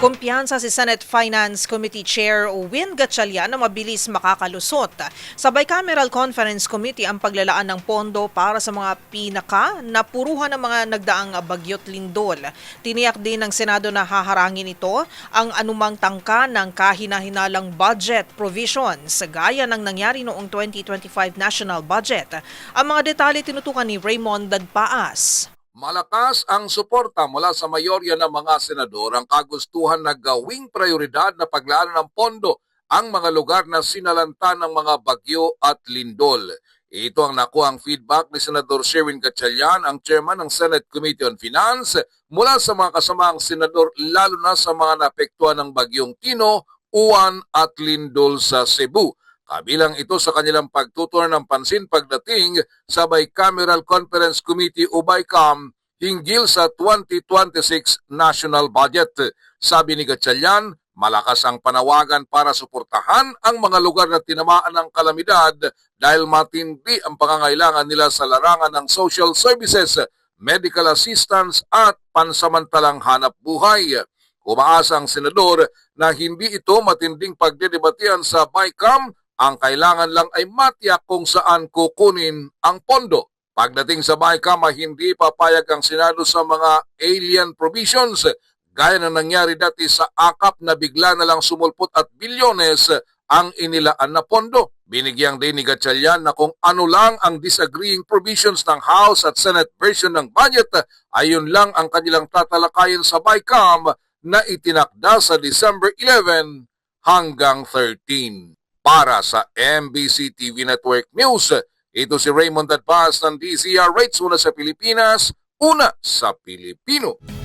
Kumpiyansa si Senate Finance Committee Chair Win Gatchalian na mabilis makakalusot. Sa Bicameral Conference Committee ang paglalaan ng pondo para sa mga pinaka na puruhan ng mga nagdaang bagyot lindol. Tiniyak din ng Senado na haharangin ito ang anumang tangka ng kahina-hinalang budget provisions gaya ng nangyari noong 2025 national budget. Ang mga detalye tinutukan ni Raymond Dadpaas. Malakas ang suporta mula sa mayorya ng mga senador ang kagustuhan na gawing prioridad na paglaan ng pondo ang mga lugar na sinalanta ng mga bagyo at lindol. Ito ang nakuhang feedback ni Senador Sherwin Gatchalian, ang chairman ng Senate Committee on Finance, mula sa mga kasamaang senador lalo na sa mga naapektuhan ng bagyong Tino, Uwan at Lindol sa Cebu. Kabilang ito sa kanilang pagtutunan ng pansin pagdating sa Bicameral Conference Committee o BICAM hinggil sa 2026 national budget. Sabi ni Gatchalian, malakas ang panawagan para suportahan ang mga lugar na tinamaan ng kalamidad dahil matindi ang pangangailangan nila sa larangan ng social services, medical assistance at pansamantalang hanap buhay. Umaasa ang senador na hindi ito matinding pagdedebatihan sa BICAM ang kailangan lang ay matiyak kung saan kukunin ang pondo. Pagdating sa BICAM ay hindi papayag ang Senado sa mga alien provisions gaya na nangyari dati sa AKAP na bigla na lang sumulpot at bilyones ang inilaan na pondo. Binigyang din ni Gatchalian na kung ano lang ang disagreeing provisions ng House at Senate version ng budget, ayun lang ang kanilang tatalakayin sa BICAM na itinakda sa December 11 hanggang 13 para sa MBC TV Network News. Ito si Raymond Advaz ng DZR Rates, una sa Pilipinas, una sa Pilipino.